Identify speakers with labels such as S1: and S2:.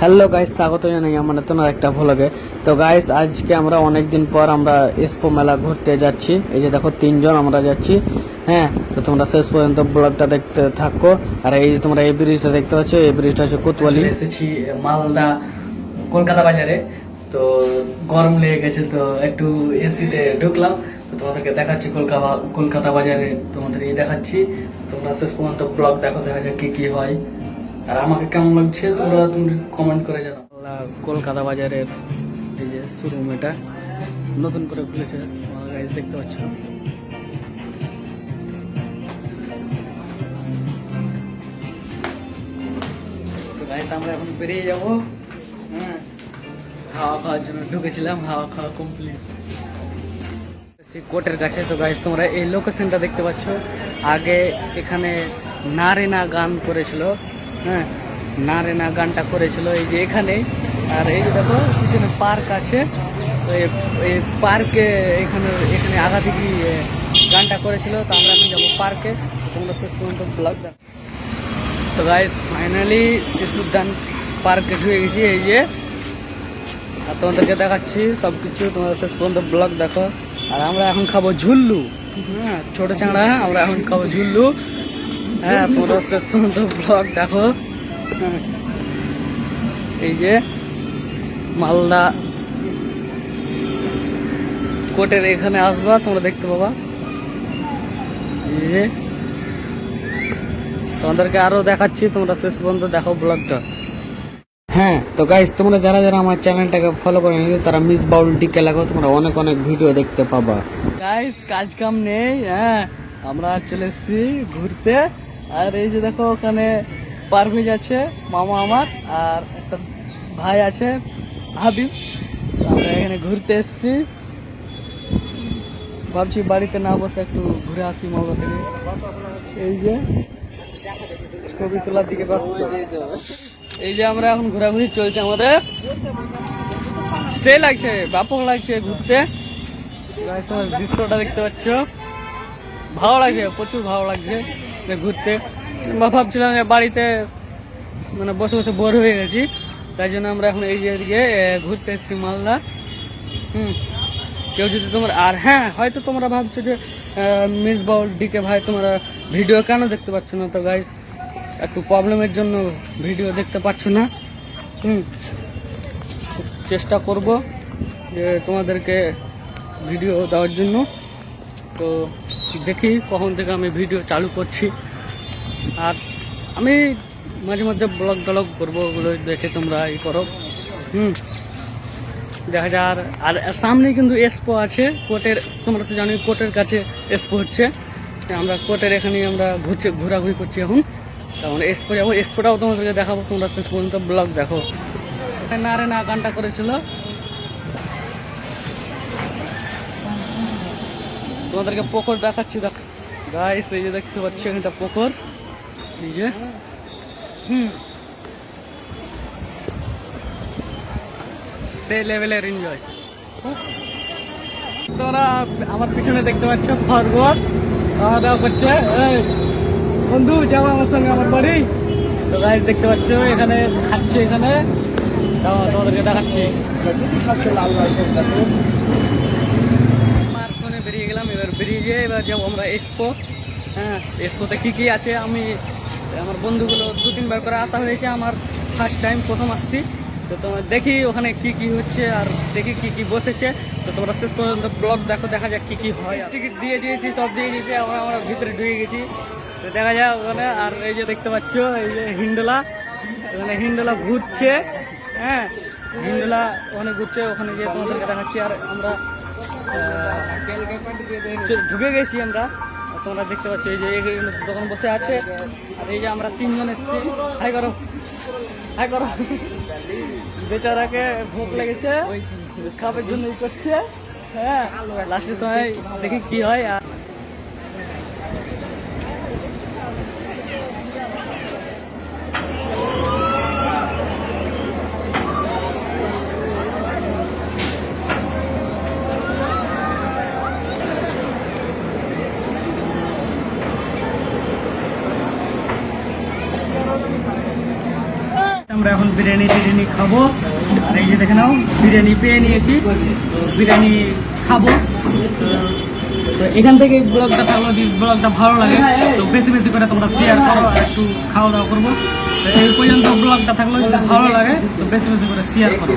S1: Hello guys স্বাগত জানাই আমার নতুন একটা ভ্লগে তো গাইস আজকে আমরা অনেক দিন পর আমরা এক্সপো মেলা ঘুরতে যাচ্ছি। এই যে দেখো, তিনজন আমরা যাচ্ছি। হ্যাঁ তো তোমরা শেষ পর্যন্ত ব্লগটা দেখতে থাকো। আর এই যে তোমরা এই ব্রিজটা দেখতে পাচ্ছ, এই ব্রিজটা হচ্ছে কোতোয়ালি। এসেছি মালদা, কলকাতা বাজারে। তো, গরম লেগে গেছে, তো একটু এসিতে ঢুকলাম। তো তোমাদেরকে দেখাচ্ছি কলকাতা কলকাতা বাজারে তোমাদের এই দেখাচ্ছি। তোমরা শেষ পর্যন্ত ব্লগ দেখো, দেখা যাক কি কি হয়। আর আমাকে কেমন লাগছে? তোমরা তুমি কমেন্ট করে জানাও। কলকাতা বাজারের এই যে শোরুম এটা নতুন করে খুলেছে। গাইজ দেখতে পাচ্ছ? আমরা এখন বেরিয়ে যাব। হ্যাঁ হাওয়া খাওয়ার জন্য ঢুকেছিলাম, হাওয়া খাওয়া কমপ্লিট কোর্টের কাছে। তো গাইজ তোমরা এই লোকেশনটা দেখতে পাচ্ছ। আগে এখানে না রে না গান করেছিল। হ্যাঁ না রে না গানটা করেছিল এই যে এখানে। আর এই যে দেখো, পিছনে পার্ক আছে। তো এই- পার্কে এখানে এখানে আগা থেকে গানটা করেছিল। তো আমরা এখন যাব পার্কে। তোমরা শেষ পর্যন্ত ব্লগ তো গাইজ ফাইনালি শিশু উদ্যান পার্কে ঢুকে গেছি, এই যে। আর তোমাদেরকে দেখাচ্ছি সব কিছু তোমরা শেষ পর্যন্ত ব্লগ দেখো। আর আমরা এখন খাব ঝুল্লু। হ্যাঁ ছোটো চাঁড়া, আমরা এখন খাব ঝুল্লু। হ্যাঁ তোমরা শেষ পর্যন্ত ব্লগ দেখো। এই যে মালদা কোর্টের এখানে আসবা, তোমরা দেখতে পাবা। এই যে তোমাদেরকে আরও দেখাচ্ছি, তোমরা শেষ পর্যন্ত দেখো ব্লগটা হ্যাঁ তো গাইস তোমরা যারা যারা আমার চ্যানেলটাকে ফলো করে নিলে তারা মিস বাউল টিকে লাগো তোমরা অনেক অনেক ভিডিও দেখতে পাবা। গাইস কাজ কাম নেই হ্যাঁ আমরা চলে এসেছি ঘুরতে। আর এই যে দেখো, ওখানে পারভেজ আছে, মামা আমার, আর একটা ভাই আছে, হাবিব। আমরা এখানে ঘুরতে এসেছি। ভাবছি বাড়িতে না বসে একটু ঘুরে আসি মামা থেকে। এই যে ছবি তোলার দিকে ব্যস্ত। এই যে আমরা এখন ঘোরাঘুরি চলছে আমাদের। সে লাগছে, ব্যাপক লাগছে ঘুরতে। দৃশ্যটা দেখতে পাচ্ছ। ভালো লাগছে, প্রচুর ভালো লাগছে। ঘুরতে। বা ভাবছিলাম যে বাড়িতে মানে বসে বসে বোর হয়ে গেছি। তাই জন্য আমরা এখন এই এ, ঘুরতে এসেছি মালদা। হুম। কেউ যদি তোমার আর হ্যাঁ হয়তো তোমরা ভাবছ যে মিস বাউল ডিকে ভাই তোমরা ভিডিও কেন দেখতে পাচ্ছ না? তো গাইস একটু প্রবলেমের জন্য ভিডিও দেখতে পাচ্ছ না। হুম। চেষ্টা করব যে তোমাদেরকে ভিডিও দেওয়ার জন্য। তো দেখি কখন থেকে আমি ভিডিও চালু করছি। আর আমি মাঝে মধ্যে ব্লগ টলগ করব ওগুলো দেখে তোমরা ই করো। হুম। দেখা যায় আর আর সামনে কিন্তু এসপো আছে, কোর্টের, তোমরা তো জানোই কোর্টের কাছে এসপো হচ্ছে। আমরা কোর্টের এখানে আমরা ঘুরছে, ঘোরাঘুরি করছি এখন। তখন এসপো যাব এসপোটাও তোমাদেরকে দেখাবো, তোমরা শেষ পর্যন্ত ব্লগ দেখো। না রে না গানটা করেছিল। তোমাদেরকে পুকুর দেখাচ্ছি, দেখ। গাইস এই যে দেখতে পাচ্ছি এটা পুকুর এই যে। হুম। সে লেভেলের এনজয় তোমরা আমার পিছনে দেখতে পাচ্ছ খরগোশ। খাওয়া দাওয়া করছে। বন্ধু যাব আমার সঙ্গে আমার বাড়ি। তো গাইস দেখতে পাচ্ছ, এখানে খাচ্ছে এখানে। তোমাদেরকে দেখাচ্ছি। আমার ফোনে বেরিয়ে গেলাম, এবার বেরিয়ে গিয়ে এবার যাব আমরা এক্সপো হ্যাঁ এক্সপোতে কী কী আছে? আমি, আমার বন্ধুগুলো দু তিনবার করে আসা হয়েছে, আমার ফার্স্ট টাইম প্রথম আসছি। তো তোমার দেখি ওখানে কি কি হচ্ছে আর দেখি কি কি বসেছে। তো তোমরা শেষ পর্যন্ত ব্লগ দেখো, দেখা যাক কি কি হয়। টিকিট দিয়ে দিয়েছি, সব দিয়ে দিয়েছি, আমরা আমরা ভিতরে ঢুকে গেছি। তো দেখা যাক ওখানে, আর এই যে দেখতে পাচ্ছ, এই যে হিন্ডোলা। ওখানে হিন্ডোলা ঘুরছে হ্যাঁ। হিন্ডোলা ওখানে ঘুরছে, ওখানে গিয়ে তোমাদেরকে দেখাচ্ছি। আর আমরা ঢুকে গেছি আমরা। তোমরা দেখতে পাচ্ছ, এই যে দোকান বসে আছে। আর এই যে আমরা তিনজন এসেছি। হাই করো। হাই করো। বেচারাকে ভোগ লেগেছে। খাবার জন্য করছে হ্যাঁ লাস্টের সময় দেখি কি হয়। আর আমরা এখন বিরিয়ানি টিরিয়ানি খাব। আর এই যে দেখে নাও, বিরিয়ানি পেয়ে নিয়েছি। বিরিয়ানি খাব। তো- এখান থেকে ব্লগটা থাকল যদি ব্লগটা ভালো লাগে, তো বেশি বেশি করে তোমরা শেয়ার করো, আর একটু খাওয়া দাওয়া করব। এই পর্যন্ত ব্লগটা থাকল, যদি ভালো লাগে, তো বেশি বেশি করে শেয়ার করো।